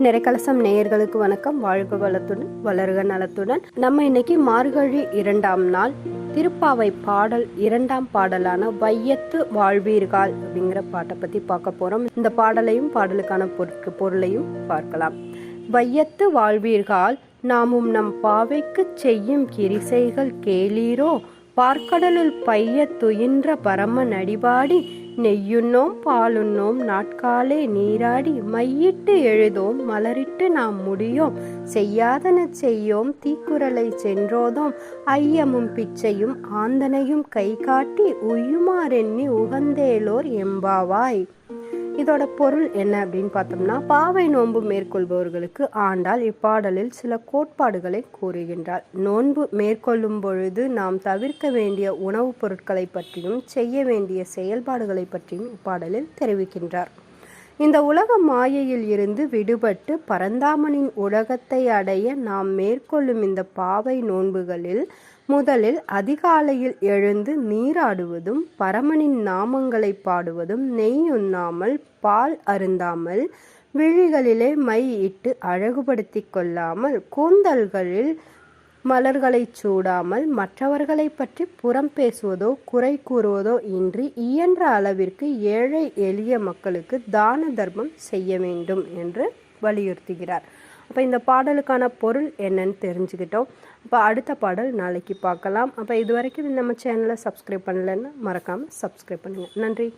நிறைக்கலசம் நேயர்களுக்கு வணக்கம். வாழ்க வளத்துடன் வளர்க நலத்துடன். நம்ம இன்னைக்கு மார்கழி இரண்டாம் நாள் திருப்பாவை பாடல் இரண்டாம் பாடலான வையத்து வாழ்வீர்கள் அப்படிங்கிற பாட்டை பத்தி பார்க்க போறோம். இந்த பாடலையும் பாடலுக்கான பொருட்கு பொருளையும் பார்க்கலாம். வையத்து வாழ்வீர்கள் நாமும் நம் பாவைக்கு செய்யும் கிரிசைகள் கேளீரோ? பார்க்கடலுள் பைய துயின்ற பரம நடிபாடி நெய்யுண்ணோம் பாலுண்ணோம் நாட்காலே நீராடி மையிட்டு எழுதோம் மலரிட்டு நாம் முடியோம். செய்யாதன செய்யோம் தீக்குறளை சென்றோதோம். ஐயமும் பிச்சையும் ஆந்தனையும் கை காட்டி உய்யுமாறெண்ணி உகந்தேலோர் எம்பாவாய். இதோட பொருள் என்ன அப்படின்னு பார்த்தோம்னா பாவை நோன்பு மேற்கொள்பவர்களுக்கு ஆண்டால் இப்பாடலில் சில கோட்பாடுகளை கூறுகின்றார் நோன்பு மேற்கொள்ளும் பொழுது நாம் தவிர்க்க வேண்டிய உணவுப் பொருட்களை பற்றியும் செய்ய வேண்டிய செயல்பாடுகளை பற்றியும் இப்பாடலில் தெரிவிக்கின்றார். இந்த உலக மாயையில் இருந்து விடுபட்டு பரந்தாமனின் உலகத்தை அடைய நாம் மேற்கொள்ளும் இந்த பாவை நோன்புகளில் முதலில் அதிகாலையில் எழுந்து நீராடுவதும் பரமனின் நாமங்களை பாடுவதும் நெய் உண்ணாமல் பால் அருந்தாமல் விழிகளிலே மை இட்டு அழகுபடுத்தி கொள்ளாமல் கூந்தல்களில் மலர்களை சூடாமல் மற்றவர்களை பற்றி புறம் பேசுவதோ குறை கூறுவதோ இன்றி இயன்ற அளவிற்கு ஏழை எளிய மக்களுக்கு தான தர்மம் செய்ய வேண்டும் என்று வலியுறுத்துகிறார். அப்போ இந்த பாடலுக்கான பொருள் என்னன்னு தெரிஞ்சுக்கிட்டோம். அப்போ அடுத்த பாடல் நாளைக்கு பார்க்கலாம். அப்போ இது வரைக்கும் நம்ம சேனலை சப்ஸ்கிரைப் பண்ணலைன்னா மறக்காமல் சப்ஸ்கிரைப் பண்ணுங்கள் நன்றி.